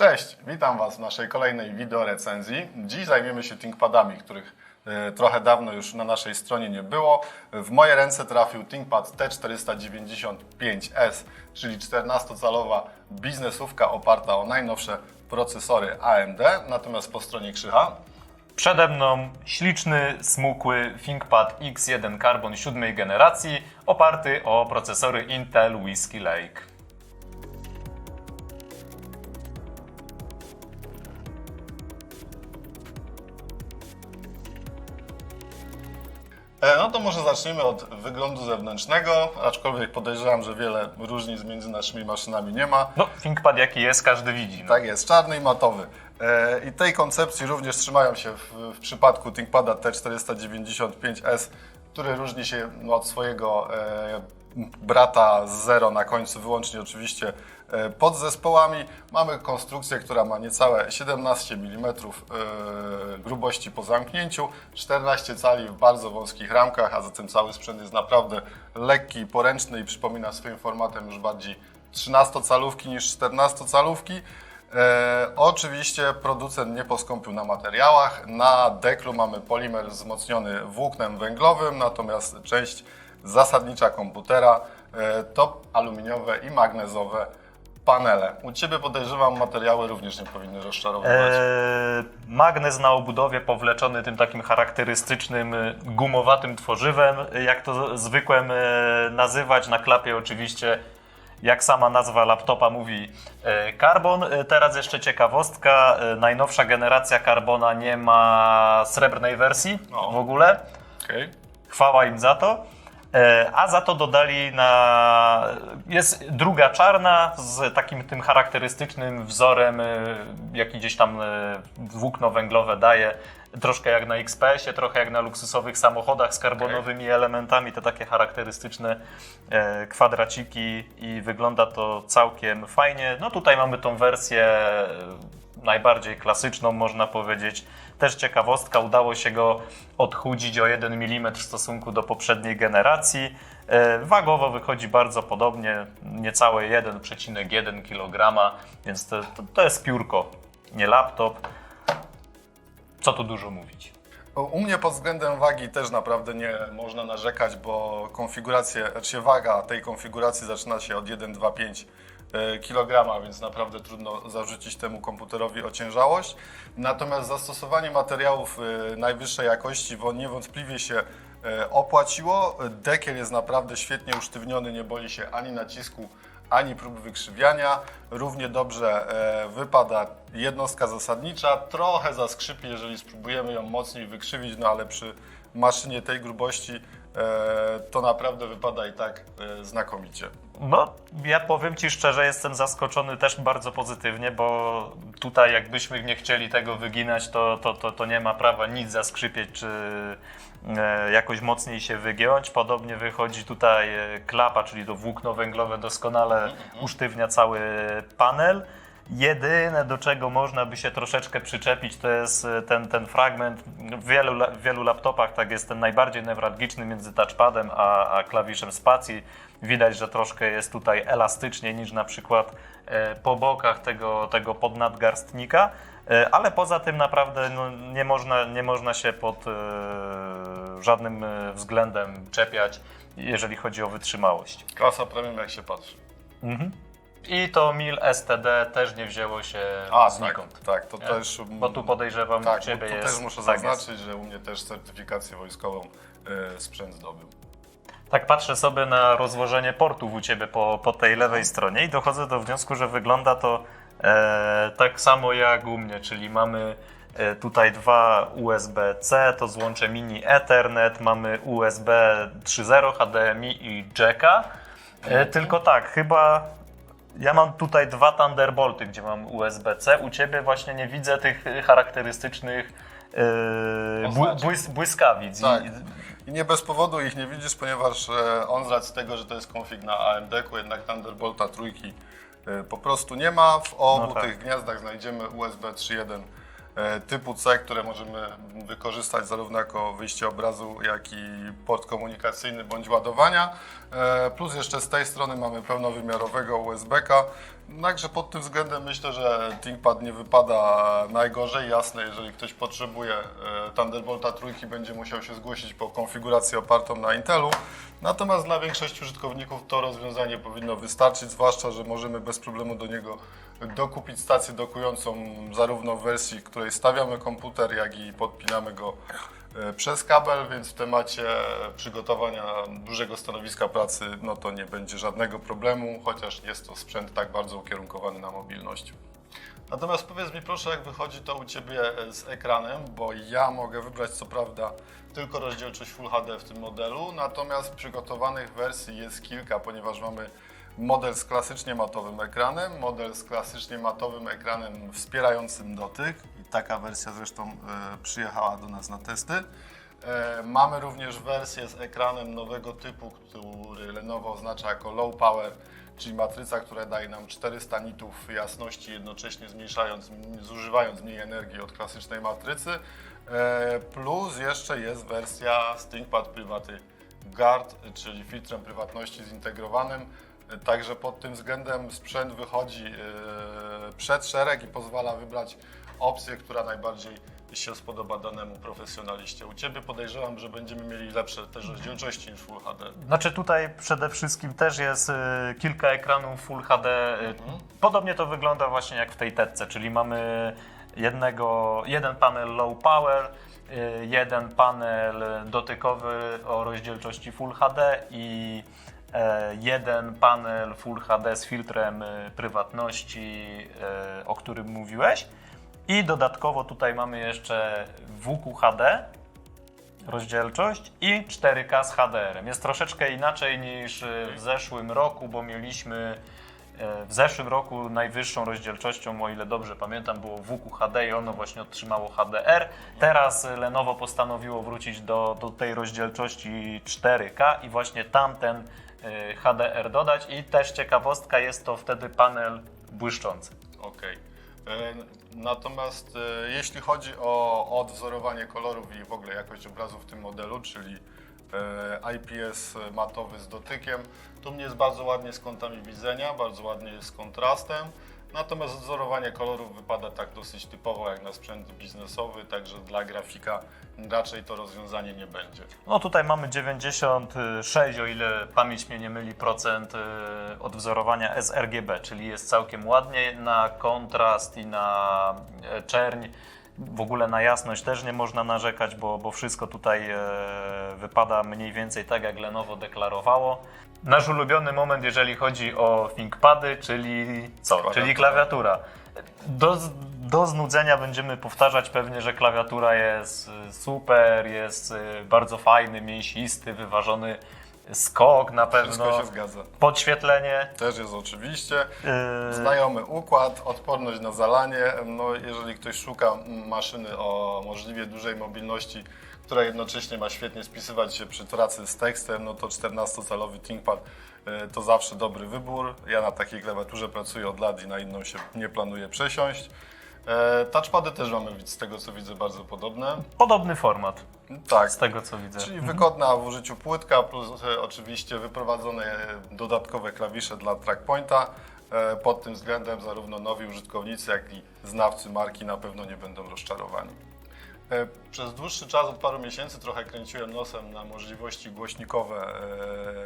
Cześć, witam Was w naszej kolejnej wideo recenzji. Dziś zajmiemy się ThinkPadami, których e, trochę dawno już na naszej stronie nie było. W moje ręce trafił ThinkPad T495S, czyli 14-calowa biznesówka oparta o najnowsze procesory AMD, natomiast po stronie Krzycha Przede mną śliczny, smukły ThinkPad X1 Carbon siódmej generacji, oparty o procesory Intel Whiskey Lake. No to może zaczniemy od wyglądu zewnętrznego, aczkolwiek podejrzewam, że wiele różnic między naszymi maszynami nie ma. No, ThinkPad jaki jest, każdy widzi. No. Tak jest, czarny i matowy. E, I tej koncepcji również trzymają się w, w przypadku ThinkPada T495S, który różni się no, od swojego e, brata z zero na końcu, wyłącznie oczywiście e, podzespołami. Mamy konstrukcję, która ma niecałe 17 mm e, grubości po zamknięciu, 14 cali w bardzo wąskich ramkach, a zatem cały sprzęt jest naprawdę lekki, poręczny i przypomina swoim formatem już bardziej 13-calówki niż 14-calówki. E, oczywiście producent nie poskąpił na materiałach. Na deklu mamy polimer wzmocniony włóknem węglowym, natomiast część zasadnicza komputera e, to aluminiowe i magnezowe panele. U Ciebie podejrzewam materiały również nie powinny rozczarowywać. Eee, magnes na obudowie powleczony tym takim charakterystycznym y, gumowatym tworzywem, jak to zwykłem e, nazywać. Na klapie oczywiście, jak sama nazwa laptopa mówi, e, Carbon. E, Teraz jeszcze ciekawostka, e, najnowsza generacja Carbona nie ma srebrnej wersji O. w ogóle. Okej. Chwała im za to. E, A za to dodali na. Jest druga czarna z takim tym charakterystycznym wzorem, e, jaki gdzieś tam e, włókno węglowe daje. Troszkę jak na XPS-ie, trochę jak na luksusowych samochodach z karbonowymi elementami, te takie charakterystyczne kwadraciki i wygląda to całkiem fajnie. No tutaj mamy tą wersję najbardziej klasyczną, można powiedzieć. Też ciekawostka, udało się go odchudzić o 1 mm w stosunku do poprzedniej generacji. E, Wagowo wychodzi bardzo podobnie, niecałe 1,1 kg, więc to, to, to jest piórko, nie laptop. Co tu dużo mówić. U mnie pod względem wagi też naprawdę nie można narzekać, bo konfigurację, znaczy waga tej konfiguracji zaczyna się od 1,25 kg, więc naprawdę trudno zarzucić temu komputerowi ociężałość. Natomiast zastosowanie materiałów e, najwyższej jakości niewątpliwie się e, opłaciło. Dekiel jest naprawdę świetnie usztywniony, nie boi się ani nacisku, ani prób wykrzywiania. Równie dobrze e, wypada jednostka zasadnicza. Trochę zaskrzypi, jeżeli spróbujemy ją mocniej wykrzywić, no ale przy maszynie tej grubości e, to naprawdę wypada i tak e, znakomicie. No, ja powiem Ci szczerze, jestem zaskoczony też bardzo pozytywnie, bo tutaj jakbyśmy nie chcieli tego wyginać, to, to, to, to nie ma prawa nic zaskrzypieć czy e, jakoś mocniej się wygiąć. Podobnie wychodzi tutaj e, klapa, czyli to włókno węglowe doskonale usztywnia cały panel. Jedyne, do czego można by się troszeczkę przyczepić, to jest e, ten, ten fragment. W wielu, w wielu laptopach tak jest ten najbardziej newralgiczny między touchpadem a, a klawiszem spacji. Widać, że troszkę jest tutaj elastyczniej niż na przykład e, po bokach tego, tego podnadgarstnika. E, Ale poza tym naprawdę no, nie, można, nie można się pod e, żadnym względem czepiać, jeżeli chodzi o wytrzymałość. Klasa premium jak się patrzy. I to MIL STD też nie wzięło się A, tak, znikąd. tak, to Nie? też... Bo tu podejrzewam, tak, u Ciebie bo tu jest. też muszę tak jest. zaznaczyć, że u mnie też certyfikację wojskową e, sprzęt zdobył. Tak patrzę sobie na rozłożenie portów u Ciebie po, po tej lewej stronie i dochodzę do wniosku, że wygląda to e, tak samo jak u mnie, czyli mamy e, tutaj dwa USB-C, to złącze mini Ethernet, mamy USB 3.0 HDMI i jacka. E, tylko tak, chyba ja mam tutaj dwa Thunderbolty, gdzie mam USB-C. U Ciebie właśnie nie widzę tych charakterystycznych. Błys, błyskawic. I- Tak. I nie bez powodu ich nie widzisz, ponieważ e, on z racji tego, że to jest konfig na AMD-ku, jednak Thunderbolta trójki e, po prostu nie ma. W obu No tak. tych gniazdach znajdziemy USB 3.1 e, typu C, które możemy wykorzystać zarówno jako wyjście obrazu, jak i port komunikacyjny bądź ładowania. E, Plus jeszcze z tej strony mamy pełnowymiarowego USB-ka. Także pod tym względem myślę, że ThinkPad nie wypada najgorzej. Jasne, jeżeli ktoś potrzebuje e, Thunderbolta trójki, będzie musiał się zgłosić po konfigurację opartą na Intelu. Natomiast dla większości użytkowników to rozwiązanie powinno wystarczyć, zwłaszcza, że możemy bez problemu do niego dokupić stację dokującą zarówno w wersji, której stawiamy komputer, jak i podpinamy go e, przez kabel, więc w temacie przygotowania dużego stanowiska pracy no to nie będzie żadnego problemu, chociaż jest to sprzęt tak bardzo ukierunkowany na mobilność. Natomiast powiedz mi proszę, jak wychodzi to u Ciebie e, z ekranem, bo ja mogę wybrać co prawda tylko rozdzielczość Full HD w tym modelu, natomiast przygotowanych wersji jest kilka, ponieważ mamy model z klasycznie matowym ekranem, model z klasycznie matowym ekranem wspierającym dotyk i taka wersja zresztą e, przyjechała do nas na testy. E, Mamy również wersję z ekranem nowego typu, który Lenovo oznacza jako low power, czyli matryca, która daje nam 400 nitów jasności, jednocześnie zmniejszając, zużywając mniej energii od klasycznej matrycy. E, Plus jeszcze jest wersja z ThinkPad Privacy Guard, czyli filtrem prywatności zintegrowanym. E, Także pod tym względem sprzęt wychodzi e, przed szereg i pozwala wybrać opcję, która najbardziej się spodoba danemu profesjonaliście. U Ciebie podejrzewam, że będziemy mieli lepsze też rozdzielczości niż Full HD. Znaczy tutaj przede wszystkim też jest y, kilka ekranów Full HD. y, Podobnie to wygląda właśnie jak w tej tetce, czyli mamy jednego, jeden panel low power, jeden panel dotykowy o rozdzielczości Full HD i e, jeden panel Full HD z filtrem y, prywatności, y, o którym mówiłeś. I dodatkowo tutaj mamy jeszcze WQHD, rozdzielczość i 4K z HDR-em. Jest troszeczkę inaczej niż e, w zeszłym roku, bo mieliśmy e, w zeszłym roku najwyższą rozdzielczością, o ile dobrze pamiętam, było WQHD i ono właśnie otrzymało HDR. Teraz e, Lenovo postanowiło wrócić do, do tej rozdzielczości 4K i właśnie tamten e, HDR dodać i też ciekawostka jest to wtedy panel błyszczący. Okej. E, Natomiast e, jeśli chodzi o odwzorowanie kolorów i w ogóle jakość obrazu w tym modelu, czyli e, IPS matowy z dotykiem, to mnie jest bardzo ładnie z kątami widzenia, bardzo ładnie jest z kontrastem. Natomiast odwzorowanie kolorów wypada tak dosyć typowo jak na sprzęt biznesowy, także dla grafika raczej to rozwiązanie nie będzie. No tutaj mamy 96, o ile pamięć mnie nie myli, procent y, odwzorowania sRGB, czyli jest całkiem ładnie na kontrast i na e, czerń. W ogóle na jasność też nie można narzekać, bo, bo wszystko tutaj e, wypada mniej więcej tak, jak Lenovo deklarowało. Nasz ulubiony moment, jeżeli chodzi o ThinkPady, czyli co? Klawiatura. Czyli klawiatura. Do, do znudzenia będziemy powtarzać pewnie, że klawiatura jest super, jest y, bardzo fajny, mięsisty, wyważony skok na Wszystko pewno. się zgadza. Podświetlenie. Też jest oczywiście. Yy, Znajomy układ, odporność na zalanie. No, jeżeli ktoś szuka maszyny o możliwie dużej mobilności, która jednocześnie ma świetnie spisywać się przy pracy z tekstem, no to 14-calowy ThinkPad e, to zawsze dobry wybór. Ja na takiej klawiaturze pracuję od lat i na inną się nie planuję przesiąść. E, Touchpady też mamy z tego co widzę bardzo podobne. Podobny format, Tak, z tego co widzę. Czyli wygodna w użyciu płytka, plus e, oczywiście wyprowadzone e, dodatkowe klawisze dla trackpointa. E, Pod tym względem zarówno nowi użytkownicy, jak i znawcy marki na pewno nie będą rozczarowani. E, Przez dłuższy czas, od paru miesięcy, trochę kręciłem nosem na możliwości głośnikowe e,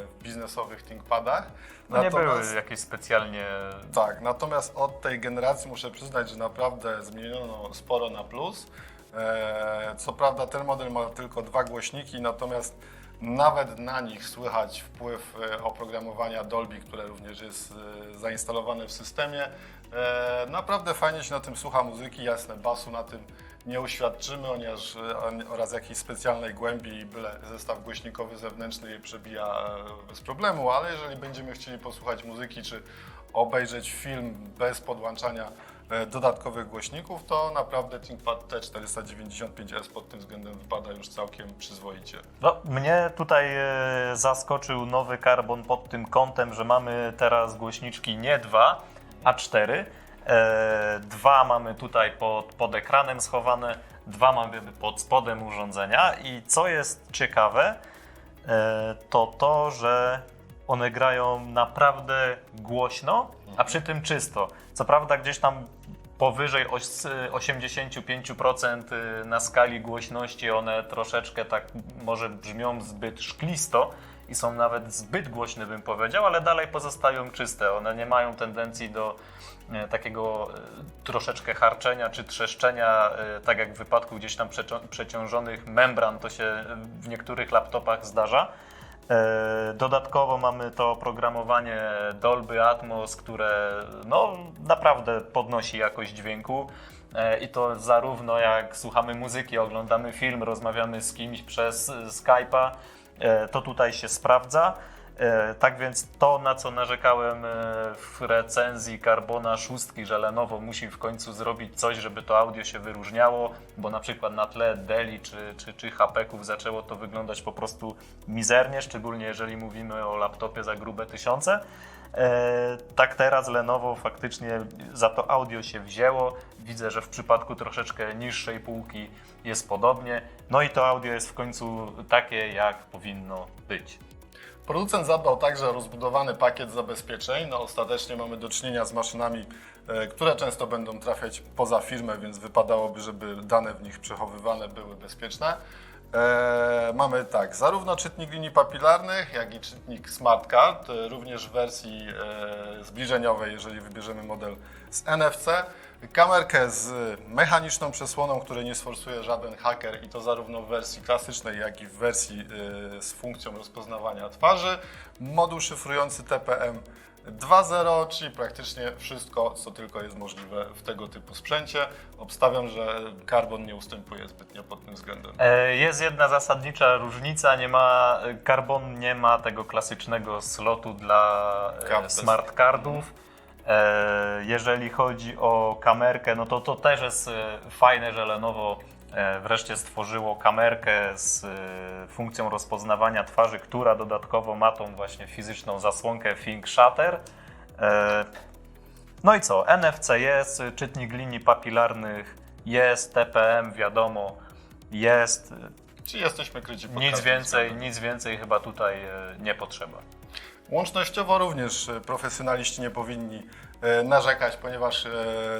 w biznesowych ThinkPadach. No nie były jakieś specjalnie tak, natomiast od tej generacji muszę przyznać, że naprawdę zmieniono sporo na plus. E, Co prawda ten model ma tylko dwa głośniki, natomiast nawet na nich słychać wpływ oprogramowania Dolby, które również jest zainstalowane w systemie. Naprawdę fajnie się na tym słucha muzyki, jasne, basu na tym nie uświadczymy ponieważ, e, oraz jakiejś specjalnej głębi byle zestaw głośnikowy zewnętrzny je przebija e, bez problemu, ale jeżeli będziemy chcieli posłuchać muzyki czy obejrzeć film bez podłączania e, dodatkowych głośników, to naprawdę ThinkPad T495S pod tym względem wypada już całkiem przyzwoicie. No, mnie tutaj zaskoczył nowy Carbon pod tym kątem, że mamy teraz głośniczki nie dwa, a cztery. E, dwa mamy tutaj pod, pod ekranem schowane, dwa mamy pod spodem urządzenia i co jest ciekawe, e, to to, że one grają naprawdę głośno, a przy tym czysto. Co prawda gdzieś tam powyżej oś- 85% na skali głośności one troszeczkę tak może brzmią zbyt szklisto i są nawet zbyt głośne bym powiedział, ale dalej pozostają czyste. One nie mają tendencji do e, takiego e, troszeczkę harczenia czy trzeszczenia, e, tak jak w wypadku gdzieś tam przecią- przeciążonych membran to się w niektórych laptopach zdarza. E, Dodatkowo mamy to oprogramowanie Dolby Atmos, które no, naprawdę podnosi jakość dźwięku. E, I to zarówno jak słuchamy muzyki, oglądamy film, rozmawiamy z kimś przez e, Skype'a, e, to tutaj się sprawdza. E, Tak więc to, na co narzekałem e, w recenzji Carbona 6, że Lenovo musi w końcu zrobić coś, żeby to audio się wyróżniało, bo na przykład na tle Deli czy, czy, czy HP-ków zaczęło to wyglądać po prostu mizernie, szczególnie jeżeli mówimy o laptopie za grube tysiące. E, tak teraz Lenovo faktycznie za to audio się wzięło. Widzę, że w przypadku troszeczkę niższej półki jest podobnie. No i to audio jest w końcu takie, jak powinno być. Producent zadbał także o rozbudowany pakiet zabezpieczeń. No, ostatecznie mamy do czynienia z maszynami, e, które często będą trafiać poza firmę, więc wypadałoby, żeby dane w nich przechowywane były bezpieczne. E, mamy tak, zarówno czytnik linii papilarnych, jak i czytnik Smart Card, e, również w wersji zbliżeniowej, jeżeli wybierzemy model z NFC. Kamerkę z mechaniczną przesłoną, której nie sforsuje żaden haker i to zarówno w wersji klasycznej, jak i w wersji y, z funkcją rozpoznawania twarzy. Moduł szyfrujący TPM 2.0, czyli praktycznie wszystko, co tylko jest możliwe w tego typu sprzęcie. Obstawiam, że Carbon nie ustępuje zbytnio pod tym względem. E, Jest jedna zasadnicza różnica, nie ma, Carbon nie ma tego klasycznego slotu dla e, smart cardów. E, Jeżeli chodzi o kamerkę, no to to też jest e, fajne, że Lenovo e, wreszcie stworzyło kamerkę z funkcją rozpoznawania twarzy, która dodatkowo ma tą właśnie fizyczną zasłonkę Think Shutter. No i co? NFC jest, czytnik linii papilarnych jest, TPM wiadomo jest. Czy jesteśmy kryci pod Nic więcej, względem. nic więcej chyba tutaj nie potrzeba. Łącznościowo również e, profesjonaliści nie powinni e, narzekać, ponieważ e,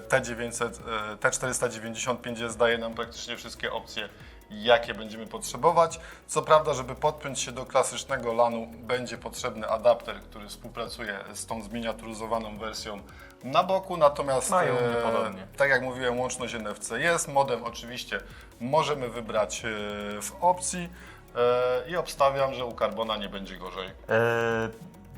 T900, e, T495 daje nam praktycznie wszystkie opcje, jakie będziemy potrzebować. Co prawda, żeby podpiąć się do klasycznego LANu, będzie potrzebny adapter, który współpracuje z tą zminiaturyzowaną wersją na boku, natomiast e, podobnie. tak jak mówiłem, łączność NFC jest, modem oczywiście możemy wybrać w opcji e, i obstawiam, że u Carbona nie będzie gorzej. E,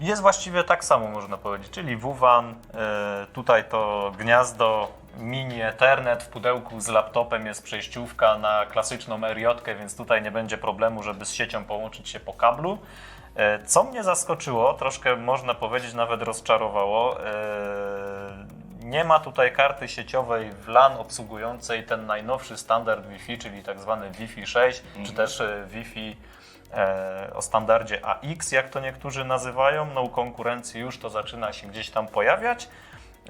Jest właściwie tak samo można powiedzieć, czyli WWAN, e, tutaj to gniazdo mini Ethernet w pudełku z laptopem jest przejściówka na klasyczną RJ, więc tutaj nie będzie problemu, żeby z siecią połączyć się po kablu. Co mnie zaskoczyło, troszkę można powiedzieć nawet rozczarowało, nie ma tutaj karty sieciowej w LAN obsługującej ten najnowszy standard Wi-Fi, czyli tak zwany Wi-Fi 6, czy też e, Wi-Fi e, o standardzie AX, jak to niektórzy nazywają. No u konkurencji już to zaczyna się gdzieś tam pojawiać.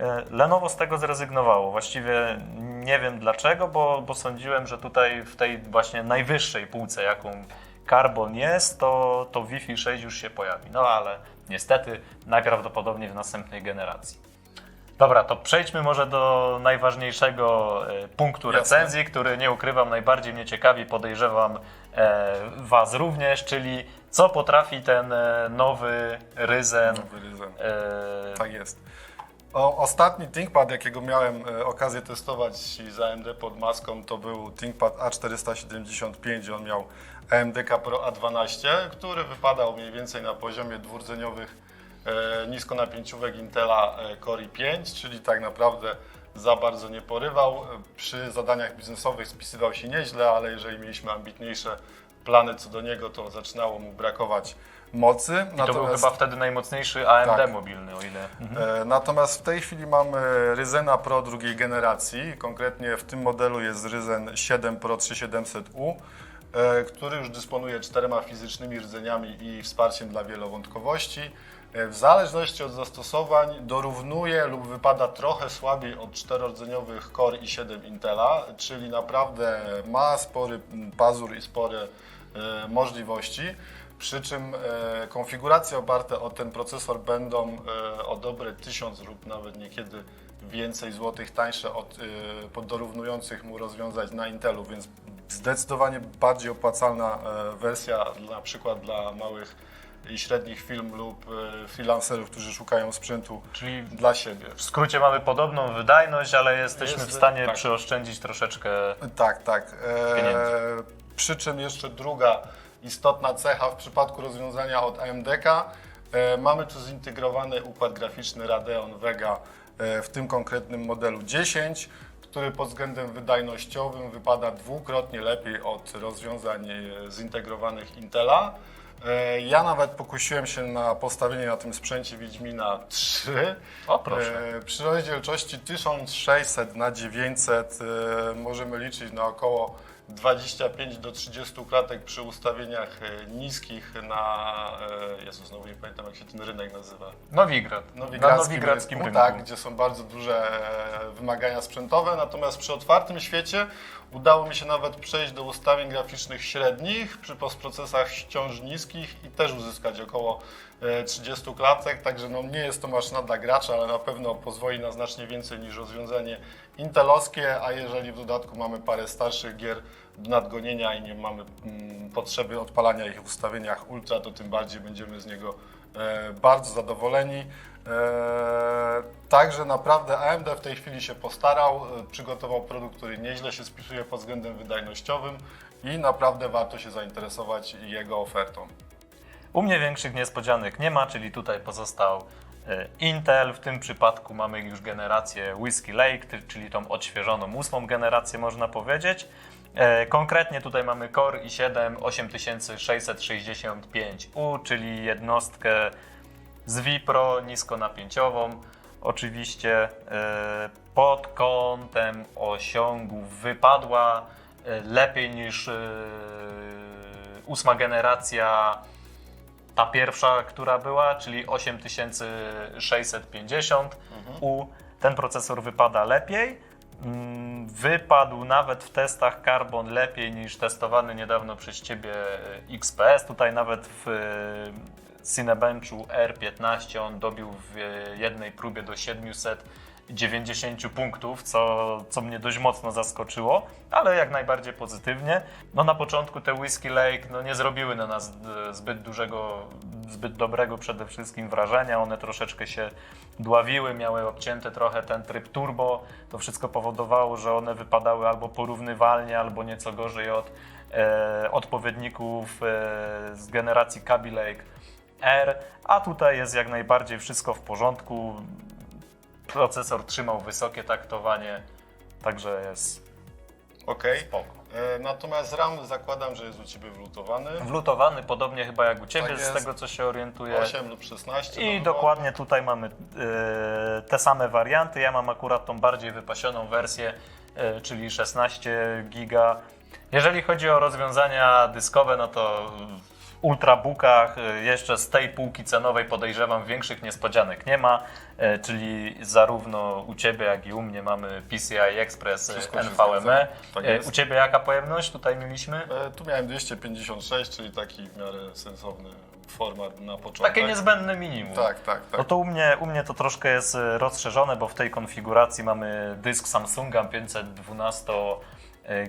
E, Lenovo z tego zrezygnowało. Właściwie nie wiem dlaczego, bo, bo sądziłem, że tutaj w tej właśnie najwyższej półce, jaką Carbon jest, to, to Wi-Fi 6 już się pojawi. No ale niestety najprawdopodobniej w następnej generacji. Dobra, to przejdźmy może do najważniejszego e, punktu Jasne. recenzji, który nie ukrywam najbardziej mnie ciekawi, podejrzewam e, Was również, czyli co potrafi ten e, nowy Ryzen. Nowy Ryzen. E, Tak jest. O, ostatni ThinkPad, jakiego miałem okazję testować z AMD pod maską, to był ThinkPad A475. On miał AMD Pro A12, który wypadał mniej więcej na poziomie dwurdzeniowych niskonapięciówek Intela e, Core i5, czyli tak naprawdę za bardzo nie porywał. E, Przy zadaniach biznesowych spisywał się nieźle, ale jeżeli mieliśmy ambitniejsze plany co do niego, to zaczynało mu brakować mocy. I to był chyba wtedy najmocniejszy AMD Tak. mobilny, o ile. E, Natomiast w tej chwili mamy Ryzena Pro drugiej generacji. Konkretnie w tym modelu jest Ryzen 7 Pro 3700U. e, który już dysponuje czterema fizycznymi rdzeniami i wsparciem dla wielowątkowości. E, W zależności od zastosowań dorównuje lub wypada trochę słabiej od czterordzeniowych Core i7 Intela, czyli naprawdę ma spory pazur i spore e, możliwości. Przy czym e, konfiguracje oparte o ten procesor będą o dobre 1000 lub nawet niekiedy więcej złotych tańsze od e, pod dorównujących mu rozwiązań na Intelu, więc zdecydowanie bardziej opłacalna wersja na przykład dla małych i średnich firm lub e, freelancerów, którzy szukają sprzętu Czyli dla siebie. w skrócie mamy podobną wydajność, ale jesteśmy Jest, w stanie tak. przyoszczędzić troszeczkę. Tak, tak. E, Pieniędzy. przy czym jeszcze druga istotna cecha w przypadku rozwiązania od AMD-ka, e, mamy tu zintegrowany układ graficzny Radeon Vega e, w tym konkretnym modelu 10, który pod względem wydajnościowym wypada dwukrotnie lepiej od rozwiązań e, zintegrowanych Intela. E, Ja nawet pokusiłem się na postawienie na tym sprzęcie Wiedźmina 3. O, proszę. E, Przy rozdzielczości 1600 na 900 e, możemy liczyć na około 25 do 30 klatek przy ustawieniach e, niskich na. e, Jezu, znowu nie pamiętam jak się ten rynek nazywa. Nowigrad. Na Nowigradzkim, nowigradzkim rynku, rynku. Tak, gdzie są bardzo duże e, wymagania sprzętowe, natomiast przy otwartym świecie udało mi się nawet przejść do ustawień graficznych średnich przy postprocesach ściąż niskich i też uzyskać około 30 klatek, także no nie jest to maszyna dla gracza, ale na pewno pozwoli na znacznie więcej niż rozwiązanie intelowskie, a jeżeli w dodatku mamy parę starszych gier nadgonienia i nie mamy mm, potrzeby odpalania ich w ustawieniach ultra, to tym bardziej będziemy z niego e, bardzo zadowoleni. E, Także naprawdę AMD w tej chwili się postarał, e, przygotował produkt, który nieźle się spisuje pod względem wydajnościowym i naprawdę warto się zainteresować jego ofertą. U mnie większych niespodzianek nie ma, czyli tutaj pozostał e, Intel. W tym przypadku mamy już generację Whiskey Lake, czyli tą odświeżoną ósmą generację można powiedzieć. E, Konkretnie tutaj mamy Core i7 8665U, czyli jednostkę z Vipro niskonapięciową. Oczywiście e, pod kątem osiągów wypadła lepiej niż ósma generacja ta pierwsza, która była, czyli 8650 U, ten procesor wypada lepiej. Mm, Wypadł nawet w testach Carbon lepiej niż testowany niedawno przez Ciebie e, XPS. Tutaj nawet w e, Cinebenchu R15 on dobił w e, jednej próbie do 790 punktów, co, co mnie dość mocno zaskoczyło, ale jak najbardziej pozytywnie. No na początku te Whiskey Lake no, nie zrobiły na nas e, zbyt dużego, zbyt dobrego przede wszystkim wrażenia. One troszeczkę się dławiły, miały obcięte trochę ten tryb turbo. To wszystko powodowało, że one wypadały albo porównywalnie, albo nieco gorzej od e, odpowiedników e, z generacji Kaby Lake R, a tutaj jest jak najbardziej wszystko w porządku. Procesor trzymał wysokie taktowanie, także jest Ok. spoko. E, Natomiast RAM zakładam, że jest u Ciebie wlutowany. Wlutowany podobnie chyba jak u Ciebie, Tak z jest. tego co się orientuję. 8 lub 16. I no, dokładnie tutaj mamy e, te same warianty. Ja mam akurat tą bardziej wypasioną wersję, e, czyli 16 giga. Jeżeli chodzi o rozwiązania dyskowe, no to ultrabookach e, jeszcze z tej półki cenowej podejrzewam większych niespodzianek nie ma, e, czyli zarówno u Ciebie jak i u mnie mamy PCI Express Wszystko e, się NVMe. Tak. U Ciebie jaka pojemność tutaj mieliśmy? Tu miałem 256, czyli taki w miarę sensowny format na początek. Takie niezbędne minimum. Tak, tak, tak. No to u mnie, u mnie to troszkę jest rozszerzone, bo w tej konfiguracji mamy dysk Samsunga 512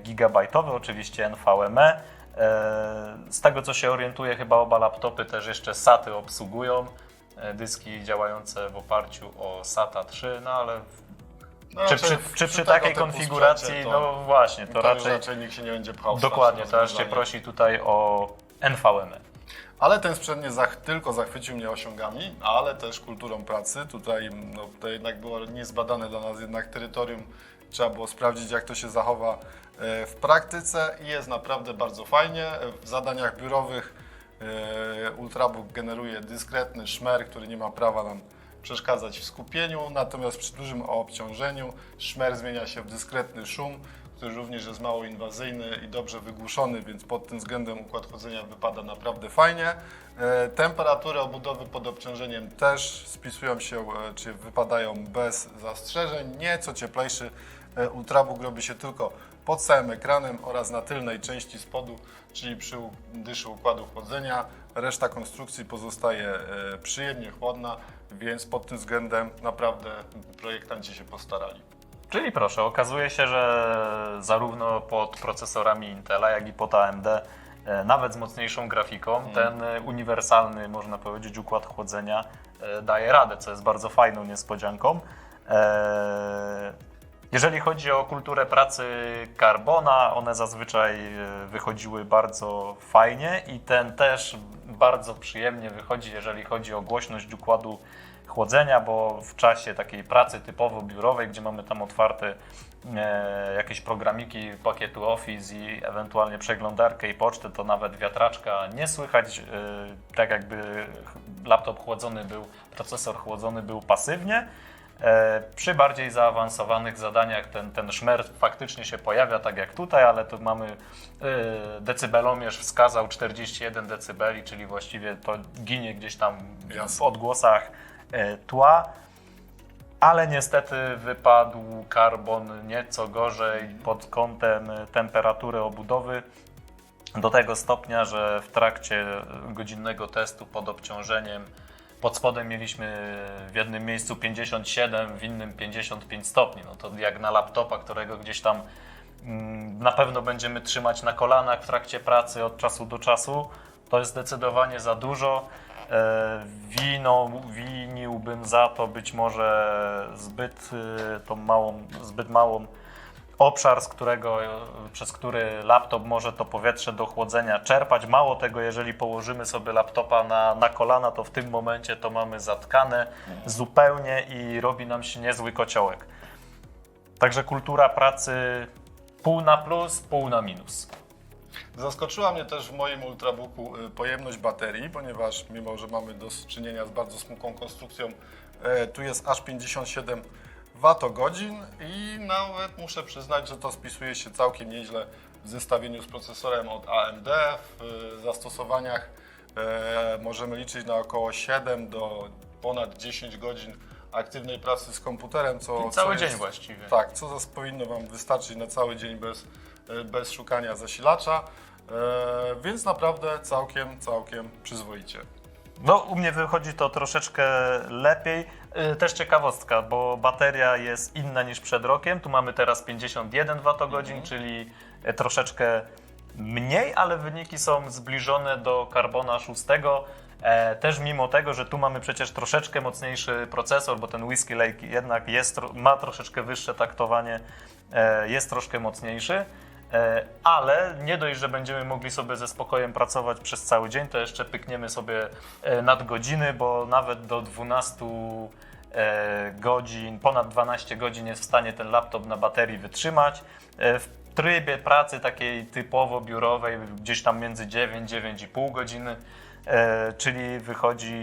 gigabajtowy, oczywiście NVMe. E, Z tego co się orientuję, chyba oba laptopy też jeszcze SATy obsługują. e, Dyski działające w oparciu o SATA 3, no ale No, czy, przy, czy przy takiej konfiguracji, sprzęcie no właśnie, to, to raczej, raczej nikt się nie będzie pchał. dokładnie, to aż się prosi tutaj o NVMe. Ale ten sprzęt nie zach- tylko zachwycił mnie osiągami, ale też kulturą pracy. Tutaj no, to jednak było niezbadane dla nas jednak terytorium. Trzeba było sprawdzić, jak to się zachowa w praktyce jest naprawdę bardzo fajnie. W zadaniach biurowych e, Ultrabook generuje dyskretny szmer, który nie ma prawa nam przeszkadzać w skupieniu, natomiast przy dużym obciążeniu szmer zmienia się w dyskretny szum, który również jest mało inwazyjny i dobrze wygłuszony, więc pod tym względem układ chłodzenia wypada naprawdę fajnie. E, Temperatury obudowy pod obciążeniem też spisują się, e, czy wypadają bez zastrzeżeń. Nieco cieplejszy e, Ultrabook robi się tylko pod całym ekranem oraz na tylnej części spodu, czyli przy dyszu układu chłodzenia. Reszta konstrukcji pozostaje e, przyjemnie chłodna, więc pod tym względem naprawdę projektanci się postarali. Czyli proszę, okazuje się, że zarówno pod procesorami Intela, jak i pod AMD, e, nawet z mocniejszą grafiką, ten e, uniwersalny, można powiedzieć, układ chłodzenia e, daje radę, co jest bardzo fajną niespodzianką. Jeżeli chodzi o kulturę pracy Carbona, one zazwyczaj e, wychodziły bardzo fajnie i ten też bardzo przyjemnie wychodzi, jeżeli chodzi o głośność układu chłodzenia, bo w czasie takiej pracy typowo biurowej, gdzie mamy tam otwarte e, jakieś programiki pakietu Office i ewentualnie przeglądarkę i pocztę, to nawet wiatraczka nie słychać, e, tak jakby laptop chłodzony był, procesor chłodzony był pasywnie. E, Przy bardziej zaawansowanych zadaniach ten, ten szmer faktycznie się pojawia, tak jak tutaj, ale tu mamy e, decybelomierz wskazał 41 decybeli, czyli właściwie to ginie gdzieś tam w odgłosach e, tła. Ale niestety wypadł karbon nieco gorzej pod kątem temperatury obudowy. Do tego stopnia, że w trakcie godzinnego testu pod obciążeniem pod spodem mieliśmy w jednym miejscu 57, w innym 55 stopni. No to jak na laptopa, którego gdzieś tam mm, na pewno będziemy trzymać na kolanach w trakcie pracy od czasu do czasu, to jest zdecydowanie za dużo. E, Wino, winiłbym za to być może zbyt y, tą małą, zbyt małą obszar, z którego, e, przez który laptop może to powietrze do chłodzenia czerpać. Mało tego, jeżeli położymy sobie laptopa na, na kolana, to w tym momencie to mamy zatkane zupełnie i robi nam się niezły kociołek. Także kultura pracy pół na plus, pół na minus. Zaskoczyła mnie też w moim Ultrabooku y, pojemność baterii, ponieważ mimo, że mamy do czynienia z bardzo smukłą konstrukcją, e, tu jest aż 57 Wh i nawet muszę przyznać, że to spisuje się całkiem nieźle w zestawieniu z procesorem od AMD. W y, zastosowaniach e, możemy liczyć na około 7 do ponad 10 godzin aktywnej pracy z komputerem, co, Cały co dzień jest, właściwie. tak, co zas- powinno Wam wystarczyć na cały dzień bez, e, bez szukania zasilacza, e, więc naprawdę całkiem, całkiem przyzwoicie. No, u mnie wychodzi to troszeczkę lepiej. Yy, Też ciekawostka, bo bateria jest inna niż przed rokiem. Tu mamy teraz 51 Wh, czyli e, troszeczkę mniej, ale wyniki są zbliżone do Carbona 6. E, też mimo tego, że tu mamy przecież troszeczkę mocniejszy procesor, bo ten Whiskey Lake jednak jest, ma troszeczkę wyższe taktowanie, e, jest troszkę mocniejszy. E, Ale nie dość, że będziemy mogli sobie ze spokojem pracować przez cały dzień, to jeszcze pykniemy sobie e, nadgodziny, bo nawet do 12 e, godzin, ponad 12 godzin jest w stanie ten laptop na baterii wytrzymać. W trybie pracy takiej typowo biurowej, gdzieś tam między 9-9,5 godziny, e, czyli wychodzi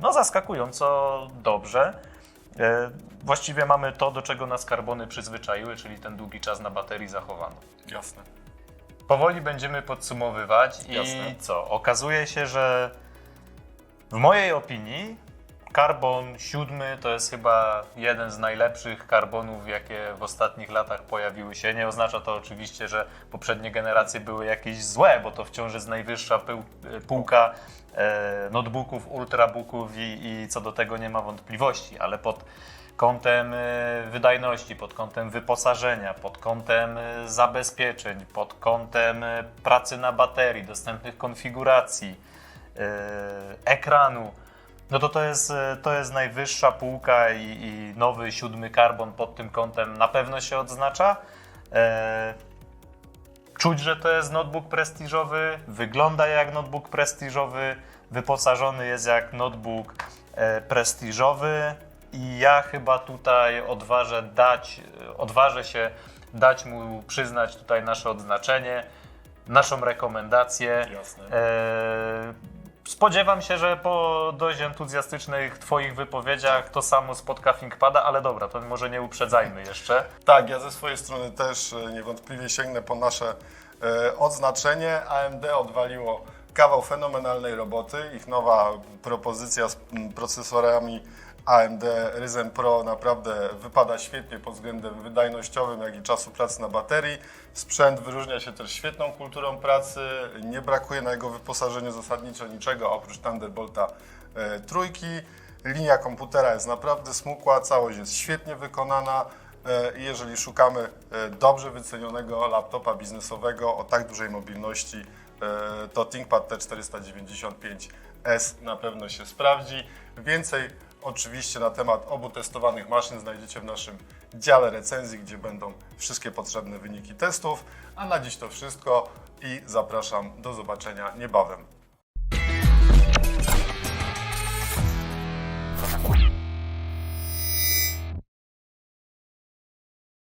no, zaskakująco dobrze. E, Właściwie mamy to, do czego nas karbony przyzwyczaiły, czyli ten długi czas na baterii zachowano. Jasne. Powoli będziemy podsumowywać i Jasne. co? Okazuje się, że w mojej opinii Carbon 7 to jest chyba jeden z najlepszych karbonów, jakie w ostatnich latach pojawiły się. Nie oznacza to oczywiście, że poprzednie generacje były jakieś złe, bo to wciąż jest najwyższa pył, półka e, notebooków, ultrabooków i, i co do tego nie ma wątpliwości, ale pod kątem e, wydajności, pod kątem wyposażenia, pod kątem e, zabezpieczeń, pod kątem e, pracy na baterii, dostępnych konfiguracji, e, ekranu, no to to jest, e, to jest najwyższa półka i, i nowy siódmy karbon pod tym kątem na pewno się odznacza. E, Czuć, że to jest notebook prestiżowy, wygląda jak notebook prestiżowy, wyposażony jest jak notebook e, prestiżowy i ja chyba tutaj odważę dać, odważę się dać mu przyznać tutaj nasze odznaczenie, naszą rekomendację. Jasne. E, Spodziewam się, że po dość entuzjastycznych Twoich wypowiedziach to samo spotka ThinkPada, ale dobra, to może nie uprzedzajmy jeszcze. Tak, ja ze swojej strony też e, niewątpliwie sięgnę po nasze e, odznaczenie. AMD odwaliło kawał fenomenalnej roboty. Ich nowa propozycja z procesorami AMD Ryzen Pro naprawdę wypada świetnie pod względem wydajnościowym, jak i czasu pracy na baterii. Sprzęt wyróżnia się też świetną kulturą pracy. Nie brakuje na jego wyposażeniu zasadniczo niczego oprócz Thunderbolta e, trójki. Linia komputera jest naprawdę smukła, całość jest świetnie wykonana. E, i Jeżeli szukamy e, dobrze wycenionego laptopa biznesowego o tak dużej mobilności, to ThinkPad T495S na pewno się sprawdzi. Więcej oczywiście na temat obu testowanych maszyn znajdziecie w naszym dziale recenzji, gdzie będą wszystkie potrzebne wyniki testów. A na dziś to wszystko i zapraszam do zobaczenia niebawem.